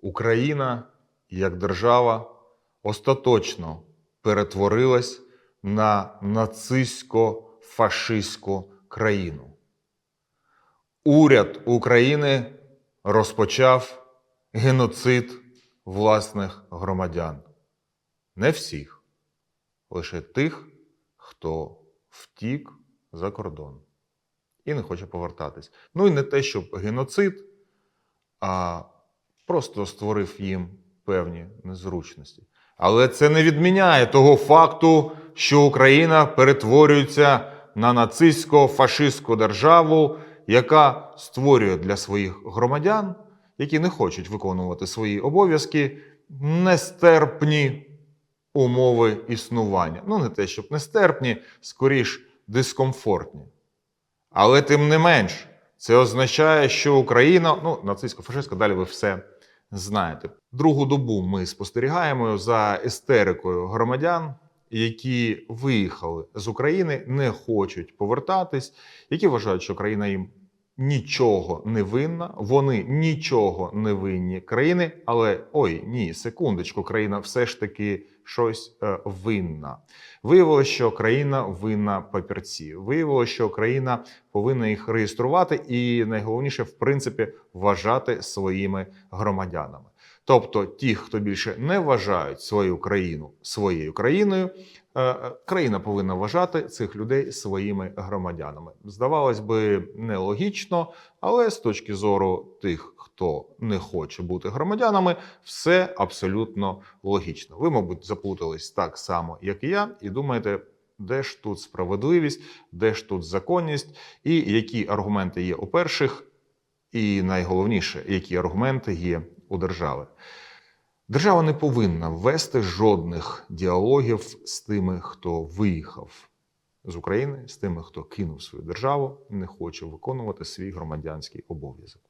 Україна як держава остаточно перетворилась на нацистсько-фашистську країну. Уряд України розпочав геноцид власних громадян. Не всіх, лише тих, хто втік за кордон і не хоче повертатись. Ну і не те, щоб геноцид, а просто створив їм певні незручності. Але це не відміняє того факту, що Україна перетворюється на нацистсько-фашистську державу, яка створює для своїх громадян, які не хочуть виконувати свої обов'язки, нестерпні умови існування. Ну, не те, щоб нестерпні, скоріш дискомфортні. Але тим не менш, це означає, що Україна, ну, нацистсько-фашистська, далі ви все знаєте. Другу добу ми спостерігаємо за істерикою громадян, які виїхали з України, не хочуть повертатись, які вважають, що країна їм нічого не винна, вони нічого не винні країни, але ой, ні, секундочку, країна все ж таки щось е, винна. Виявилося, що країна винна папірці. Виявилося, що країна повинна їх реєструвати і найголовніше, в принципі, вважати своїми громадянами. Тобто, ті, хто більше не вважають свою країну своєю країною, е, е, країна повинна вважати цих людей своїми громадянами. Здавалось би, нелогічно, але з точки зору тих, хто не хоче бути громадянами, все абсолютно логічно. Ви, мабуть, заплутались так само, як і я, і думаєте, де ж тут справедливість, де ж тут законність, і які аргументи є у перших, і найголовніше, які аргументи є у держави. Держава не повинна ввести жодних діалогів з тими, хто виїхав з України, з тими, хто кинув свою державу, не хоче виконувати свій громадянський обов'язок.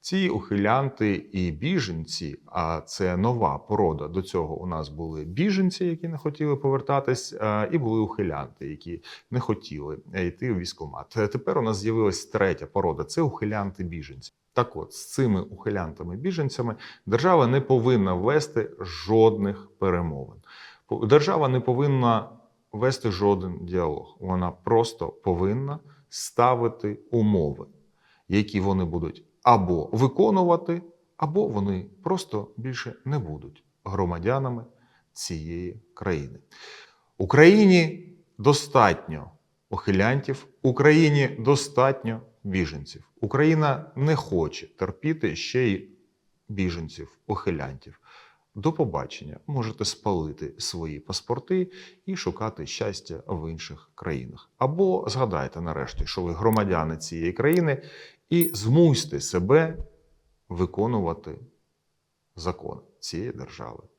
Ці ухилянти і біженці, а це нова порода. До цього у нас були біженці, які не хотіли повертатись, і були ухилянти, які не хотіли е, йти у військкомат. Е, Тепер у нас з'явилась третя порода це ухилянти-біженці. Так от, з цими ухилянтами-біженцями держава не повинна вести жодних перемовин. Держава не повинна вести жоден діалог. Вона просто повинна ставити умови, які вони будуть або виконувати, або вони просто більше не будуть громадянами цієї країни. Україні достатньо ухилянтів, Україні достатньо біженців. Україна не хоче терпіти ще й біженців, ухилянтів. До побачення можете спалити свої паспорти і шукати щастя в інших країнах. Або згадайте нарешті, що ви громадяни цієї країни, і змусьте себе виконувати закони цієї держави.